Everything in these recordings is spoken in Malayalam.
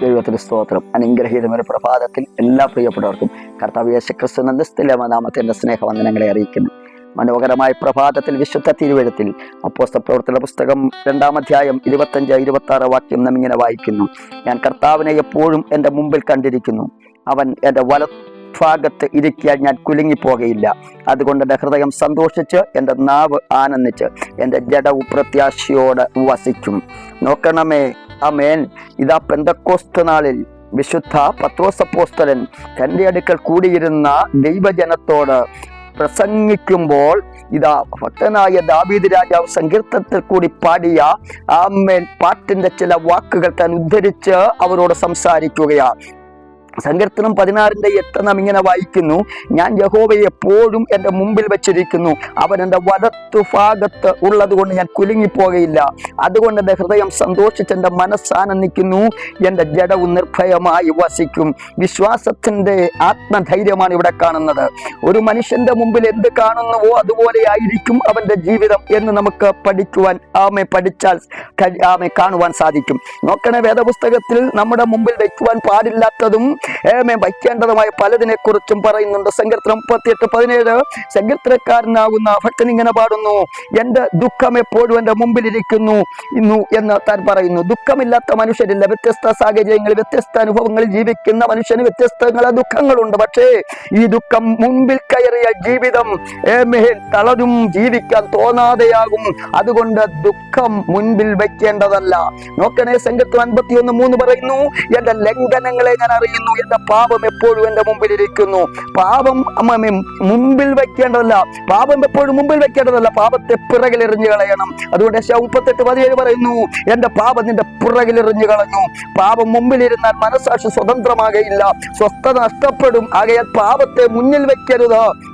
ദൈവത്തിന് സ്തോത്രം. അനുഗ്രഹീതമായ പ്രഭാതത്തിൽ എല്ലാ പ്രിയപ്പെട്ടവർക്കും കർത്താവ് യേശുക്രിസ്തു സ്നേഹ സ്നേഹവന്ദനങ്ങളെ അറിയിക്കുന്നു. മനോഹരമായ പ്രഭാതത്തിൽ വിശുദ്ധ തിരുവഴുത്തിൽ അപ്പോസ്ത പ്രവർത്തന പുസ്തകം രണ്ടാം അധ്യായം ഇരുപത്തഞ്ച് ഇരുപത്തി ആറ് വാക്യം നാം ഇങ്ങനെ വായിക്കുന്നു. ഞാൻ കർത്താവിനെ എപ്പോഴും എന്റെ മുമ്പിൽ കണ്ടിരിക്കുന്നു. അവൻ എന്റെ വലഭാഗത്ത് ഇരിക്കാൻ ഞാൻ കുലുങ്ങിപ്പോകയില്ല. അതുകൊണ്ട് എന്റെ ഹൃദയം സന്തോഷിച്ച് എന്റെ നാവ് ആനന്ദിച്ച് എന്റെ ജഡവും പ്രത്യാശയോടെ വസിക്കും. നോക്കണമേ അമേൻ ഇതാ പെന്തക്കോസ്ത് നാളിൽ വിശുദ്ധ പത്രോസപ്പോസ്തലൻ തന്റെ അടുക്കൽ കൂടിയിരുന്ന ദൈവജനത്തോട് പ്രസംഗിക്കുമ്പോൾ ഇതാ ഭക്തനായ ദാവീദ് രാജാവ് സങ്കീർത്തനത്തിൽ കൂടി പാടിയ ആമേൻ പാട്ടിന്റെ ചില വാക്കുകൾ താൻ ഉദ്ധരിച്ച് അവരോട് സംസാരിക്കുകയാണ്. സങ്കീർത്തനം പതിനാറിന്റെ എട്ട് നാം ഇങ്ങനെ വായിക്കുന്നു ഞാൻ യഹോവയെ എപ്പോഴും എന്റെ മുമ്പിൽ വെച്ചിരിക്കുന്നു. അവൻ എന്റെ വലത്തു ഭാഗത്ത് ഉള്ളത് കൊണ്ട് ഞാൻ കുലുങ്ങിപ്പോകയില്ല. അതുകൊണ്ട് എന്റെ ഹൃദയം സന്തോഷിച്ച് എന്റെ മനസ്സാനന്ദിക്കുന്നു എന്റെ ജഡവും നിർഭയമായി വസിക്കും. വിശ്വാസത്തിന്റെ ആത്മധൈര്യമാണ് ഇവിടെ കാണുന്നത്. ഒരു മനുഷ്യന്റെ മുമ്പിൽ എന്ത് കാണുന്നുവോ അതുപോലെ ആയിരിക്കും അവന്റെ ജീവിതം എന്ന് നമുക്ക് പഠിക്കുവാൻ ആമെ പഠിച്ചാൽ ആമെ കാണുവാൻ സാധിക്കും. നോക്കണേ വേദപുസ്തകത്തിൽ നമ്മുടെ മുമ്പിൽ വയ്ക്കുവാൻ പാടില്ലാത്തതും ഏമേ വയ്ക്കേണ്ടതുമായ പലതിനെ കുറിച്ചും പറയുന്നുണ്ട്. സങ്കീർത്തനം മുപ്പത്തിയെട്ട് പതിനേഴ്. സങ്കീർത്തനക്കാരനാകുന്ന ഭക്തൻ ഇങ്ങനെ പാടുന്നു എന്റെ ദുഃഖം എപ്പോഴും എന്റെ മുമ്പിലിരിക്കുന്നു ഇന്നു എന്ന് താൻ പറയുന്നു. ദുഃഖമില്ലാത്ത മനുഷ്യരില്ല. വ്യത്യസ്ത സാഹചര്യങ്ങളിൽ വ്യത്യസ്ത അനുഭവങ്ങളിൽ ജീവിക്കുന്ന മനുഷ്യന് വ്യത്യസ്തങ്ങളെ ദുഃഖങ്ങളുണ്ട്. പക്ഷേ ഈ ദുഃഖം മുമ്പിൽ കയറിയ ജീവിതം ഏമേ തളരും ജീവിക്കാൻ തോന്നാതെയാകും. അതുകൊണ്ട് ദുഃഖം മുൻപിൽ വയ്ക്കേണ്ടതല്ല. നോക്കണേ സംഘത്തിൽ അൻപത്തിയൊന്ന് മൂന്ന് പറയുന്നു എന്റെ ലംഘനങ്ങളെ ഞാൻ അറിയുന്നു എന്റെ പാപം എപ്പോഴും എന്റെ മുമ്പിൽ ഇരിക്കുന്നു പാപം മുമ്പിൽ വെക്കേണ്ടതല്ല പാപം എപ്പോഴും മുമ്പിൽ വെക്കേണ്ടതല്ല പാപത്തെ പിറകിൽ എറിഞ്ഞു കളയണം. അതുകൊണ്ട് മുപ്പത്തെട്ട് പതിനേഴ് പറയുന്നു എന്റെ പാപം നിന്റെ പിറകിൽ എറിഞ്ഞു കളഞ്ഞു. പാപം മുമ്പിലിരുന്നാൽ മനസ്സാക്ഷി സ്വതന്ത്രമാകയില്ല. സ്വസ്ഥ നഷ്ടപ്പെടും. ആകയാൽ പാപത്തെ മുന്നിൽ വെക്കരുത്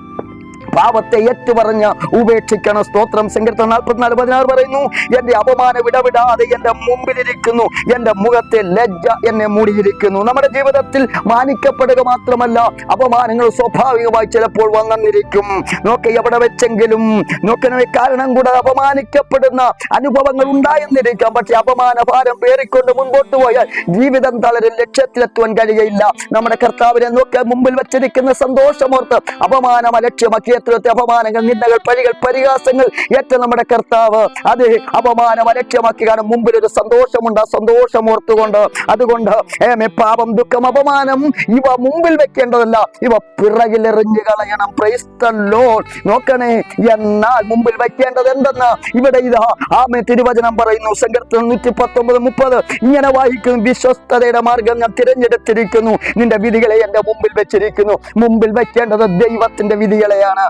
പാപത്തെ ഏറ്റുപറഞ്ഞ് ഉപേക്ഷിക്കണം. സ്തോത്രം സങ്കീർത്തനം നാൽപ്പത്തിനാല് പതിനാറ് പറയുന്നു എന്റെ അപമാനം ഇടവിടാതെ എന്റെ മുമ്പിലിരിക്കുന്നു. എന്റെ മുഖത്തെ ലജ്ജ എന്നെ മൂടിയിരിക്കുന്നു. നമ്മുടെ ജീവിതത്തിൽ മാനിക്കപ്പെടുക മാത്രമല്ല അപമാനങ്ങൾ സ്വാഭാവികമായി ചിലപ്പോൾ വന്നിരിക്കും നോക്കി എവിടെ വെച്ചെങ്കിലും നോക്കണമേ കാരണം കൂടെ അപമാനിക്കപ്പെടുന്ന അനുഭവങ്ങൾ ഉണ്ടായെന്നിരിക്കാം. പക്ഷെ അപമാന ഭാരം പേറിക്കൊണ്ട് മുൻപോട്ട് പോയാൽ ജീവിതം തളരെ. ലക്ഷ്യത്തിലെത്തുവാൻ കഴിയയില്ല. നമ്മുടെ കർത്താവിനെ നോക്കിയാൽ മുമ്പിൽ വെച്ചിരിക്കുന്ന സന്തോഷമോർത്ത് അപമാനം അലക്ഷ്യമാക്കി എത്രയൊക്കെ അപമാനങ്ങൾ നിന്ദകൾ പഴികൾ പരിഹാസങ്ങൾ ഏറ്റ നമ്മുടെ കർത്താവ്. അത് അപമാനം അലക്ഷ്യമാക്കി കാണും മുമ്പിൽ ഒരു സന്തോഷമുണ്ട്. ആ സന്തോഷം ഓർത്തുകൊണ്ട് അതുകൊണ്ട് പാപം ദുഃഖം അപമാനം ഇവ മുമ്പിൽ വെക്കേണ്ടതല്ല. ഇവ പിറകിലെറിഞ്ഞു കളയണം. നോക്കണേ എന്നാൽ മുമ്പിൽ വെക്കേണ്ടത് എന്തെന്ന്? ഇവിടെ ഇതാ ആമേ തിരുവചനം പറയുന്നു. സങ്കീർത്തനം നൂറ്റി പത്തൊമ്പത് മുപ്പത്. ഇങ്ങനെ വായിക്കുന്നു. വിശ്വസ്തതയുടെ മാർഗം ഞാൻ തിരഞ്ഞെടുത്തിരിക്കുന്നു. നിന്റെ വിധികളെ എന്റെ മുമ്പിൽ വെച്ചിരിക്കുന്നു. മുമ്പിൽ വെക്കേണ്ടത് ദൈവത്തിന്റെ വിധികളെയാണ്.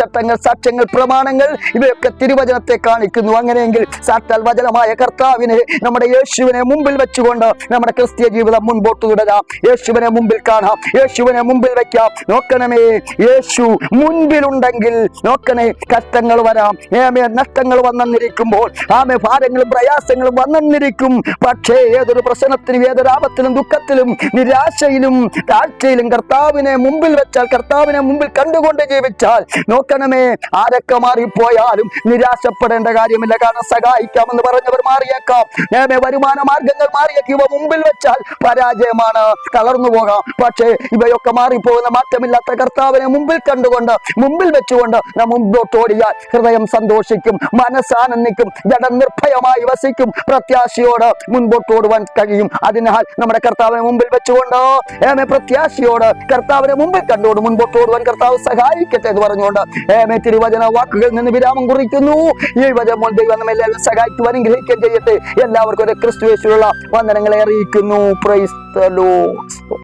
ചട്ടങ്ങൾ സാക്ഷ്യങ്ങൾ പ്രമാണങ്ങൾ ഇവയൊക്കെ തിരുവചനത്തെ കാണിക്കുന്നു. അങ്ങനെയെങ്കിൽ സാറ്റാൽ വചനമായ കർത്താവിനെ നമ്മുടെ യേശുവിനെ മുമ്പിൽ വെച്ചുകൊണ്ട് നമ്മുടെ ക്രിസ്തീയ ജീവിതം മുൻപോട്ട് തുടരാം. യേശുവിനെ മുമ്പിൽ കാണാം. യേശുവിനെ മുമ്പിൽ വെക്കാം. നോക്കണമേ യേശു മുൻപിലുണ്ടെങ്കിൽ നോക്കണേ കഷ്ടങ്ങൾ വരാം. ഏമേ നഷ്ടങ്ങൾ വന്നെന്നിരിക്കുമ്പോൾ ആമേ ഭാരങ്ങളും പ്രയാസങ്ങളും വന്നെന്നിരിക്കും. പക്ഷേ ഏതൊരു പ്രശ്നത്തിനും ഏതൊരു ആപത്തിലും ദുഃഖത്തിലും നിരാശയിലും താഴ്ചയിലും കർത്താവിനെ മുമ്പിൽ വെച്ചാൽ കർത്താവിനെ മുമ്പിൽ കണ്ടുകൊണ്ട് ജീവിച്ചാൽ നോക്കണമേ ആരൊക്കെ മാറിപ്പോയാലും നിരാശപ്പെടേണ്ട കാര്യമില്ല. കാരണം സഹായിക്കാമെന്ന് പറഞ്ഞവർ മാറിയേക്കാം. ഏമേ വരുമാന മാർഗങ്ങൾ മാറിയേക്കും. ഇവ മുമ്പിൽ വെച്ചാൽ പരാജയമാണ്. തളർന്നു പോകാം. പക്ഷേ ഇവയൊക്കെ മാറിപ്പോകുന്ന മാറ്റമില്ലാത്ത കർത്താവിനെ മുമ്പിൽ കണ്ടുകൊണ്ട് മുമ്പിൽ വെച്ചുകൊണ്ട് നാം മുമ്പോട്ട് ഓടിയാൽ ഹൃദയം സന്തോഷിക്കും മനസ്സാനന്ദിക്കും ജഡം നിർഭയമായി വസിക്കും. പ്രത്യാശയോട് മുൻപോട്ട് ഓടുവാൻ കഴിയും. അതിനാൽ നമ്മുടെ കർത്താവിനെ മുമ്പിൽ വെച്ചുകൊണ്ട് ഏമേ പ്രത്യാശയോട് കർത്താവിനെ മുമ്പിൽ കണ്ടുകൊണ്ട് മുൻപോട്ട് ഓടുവാൻ കർത്താവ് സഹായിക്കട്ടെ എന്ന് പറഞ്ഞുകൊണ്ട് തിരുവചന വാക്കുകളിൽ നിന്ന് വിരാമം കുറിക്കുന്നു. ഈ വചനം ദൈവം നമ്മെ എല്ലാവരും സഹായിക്കുവാൻ അനുഗ്രഹിക്കുകയും ചെയ്യട്ടെ. എല്ലാവർക്കും ഒരു ക്രിസ്തുവേശുള്ള വന്ദനങ്ങളെ അറിയിക്കുന്നു. Praise Lord.